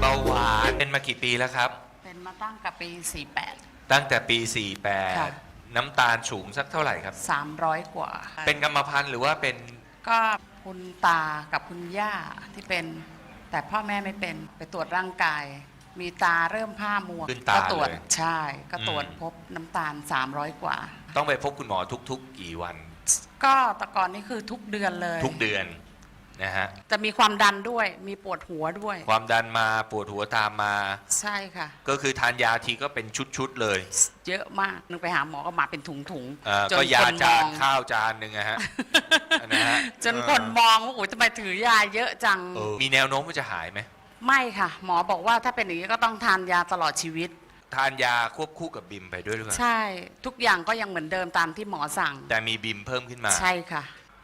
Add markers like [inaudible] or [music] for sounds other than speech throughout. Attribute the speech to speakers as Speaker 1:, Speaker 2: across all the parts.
Speaker 1: เบาหวานเป็นมากี่ปีแล้วครับ
Speaker 2: เป็นมาตั้งกับปี
Speaker 1: ตั้งแต่ปี
Speaker 2: ค่ะ
Speaker 1: 48 น้ำตาลสูงสักเท่าไหร่ครับ
Speaker 2: 48 300 กว่า
Speaker 1: เป็นกรรมพันธุ์หรือว่าเป็น
Speaker 2: ก็คุณตากับคุณย่าที่เป็น แต่พ่อแม่ไม่เป็นไปตรวจร่างกาย มีตาเริ่มผ้ามัว
Speaker 1: ขึ้นตา
Speaker 2: ก็ตรวจ
Speaker 1: เลย
Speaker 2: ใช่ ก็ตรวจ
Speaker 1: อืม
Speaker 2: พบน้ำตาล 300 กว่า
Speaker 1: ต้องไปพบคุณหมอทุก ๆ กี่วัน
Speaker 2: ก็แต่ก่อนนี่คือทุกเดือนเลย
Speaker 1: ทุกเดือน นะฮะ
Speaker 2: จะมีความดันด้วยมีปวดหัวด้วย
Speaker 1: ความดันมาปวดหัวตามมา
Speaker 2: ใช่ค่ะ
Speaker 1: ก็คือทานยาทีก็เป็นชุดๆเลย
Speaker 2: เยอะมากนึงไปหาหมอก็มาเป็นถุง
Speaker 1: เอ่อ
Speaker 2: ๆจน
Speaker 1: ก็ยา
Speaker 2: คน
Speaker 1: จาม
Speaker 2: อนง
Speaker 1: ข้าวจานหนึ่งอะฮะ นะฮะ
Speaker 2: จนคนมองว่าโอ้ยทำไมถือยาเยอะจัง
Speaker 1: เออมีแนวโน้มว่าจะหายไหม
Speaker 2: ไม่ค่ะ หมอบอกว่าถ้าเป็นอย่างนี้ก็ต้องทานยาตลอดชีวิต
Speaker 1: ทานยาควบคู่กับบิมไปด้วยหรือเปล่า
Speaker 2: ใช่ทุกอย่างก็ยังเหมือนเดิมตามที่หมอสั่ง
Speaker 1: แต่มีบิมเพิ่มขึ้นมา
Speaker 2: ใช่ค่ะ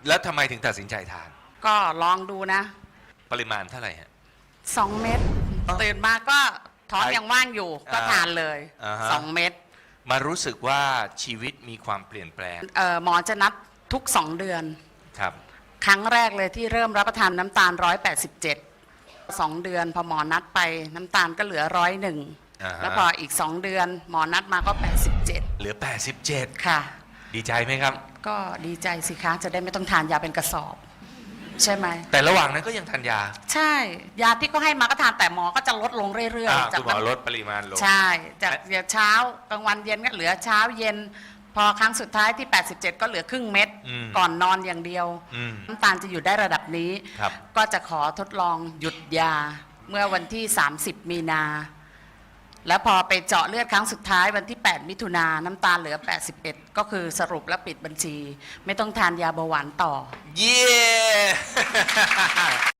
Speaker 1: แล้วทำไมถึงตัดสินใจทาน
Speaker 2: ก็ลองดูนะ
Speaker 1: ปริมาณเท่าไหร่ฮะ
Speaker 2: 2เม็ด
Speaker 1: อ๋อ
Speaker 2: ตื่นมาก็ท้อง
Speaker 1: ใช่
Speaker 2: ยังว่างอยู่ก็
Speaker 1: อ่า
Speaker 2: ทานเลย
Speaker 1: อ่าฮะ
Speaker 2: 2เม็ด
Speaker 1: มารู้สึกว่าชีวิตมีความเปลี่ยนแปลง
Speaker 2: เอ่อหมอจะนัดทุก2เดือน
Speaker 1: ครับ
Speaker 2: ครั้งแรกเลยที่เริ่มรับประทานน้ำตาล 187 2 เดือน พอหมอนัดไปน้ำตาลก็เหลือร้อยหนึ่ง
Speaker 1: อ่าฮะ
Speaker 2: แล้วพออีก 2 เดือน หมอนัดมาก็ 87
Speaker 1: เหลือ 87
Speaker 2: ค่ะ
Speaker 1: ดีใจไหมครับ
Speaker 2: ก็ดีใจสิคะ จะได้ไม่ต้องทานยาเป็นกระสอบ ใช่ไหม
Speaker 1: แต่ระหว่างนั้นก็ยังทานยา
Speaker 2: ใช่ ยาที่เขาให้มาก็ทานแต่หมอก็จะลดลงเรื่อย
Speaker 1: อ่า
Speaker 2: ๆจาก
Speaker 1: คุณหมอ
Speaker 2: น้ำ
Speaker 1: ลดปริมาณลง
Speaker 2: ใช่ จากเดี๋ยวเช้ากลางวันเย็นก็เหลือเช้าเย็น พอครั้งสุดท้ายที่ 87 ก็เหลือครึ่งเม็ด
Speaker 1: อืม
Speaker 2: ก่อนนอนอย่างเดียว
Speaker 1: อืม
Speaker 2: น้ำตาลจะอยู่ได้ระดับนี้
Speaker 1: ครับ
Speaker 2: ก็จะขอทดลองหยุดยาเมื่อวันที่ 30 มีนา แล้วพอไปเจาะเลือดครั้งสุดท้ายวันที่ 8 มิถุนาน้ำตาลเหลือ 81 ก็คือสรุปแล้วปิดบัญชี ไม่ต้องทานยาเบาหวานต่อ
Speaker 1: Yeah! [laughs]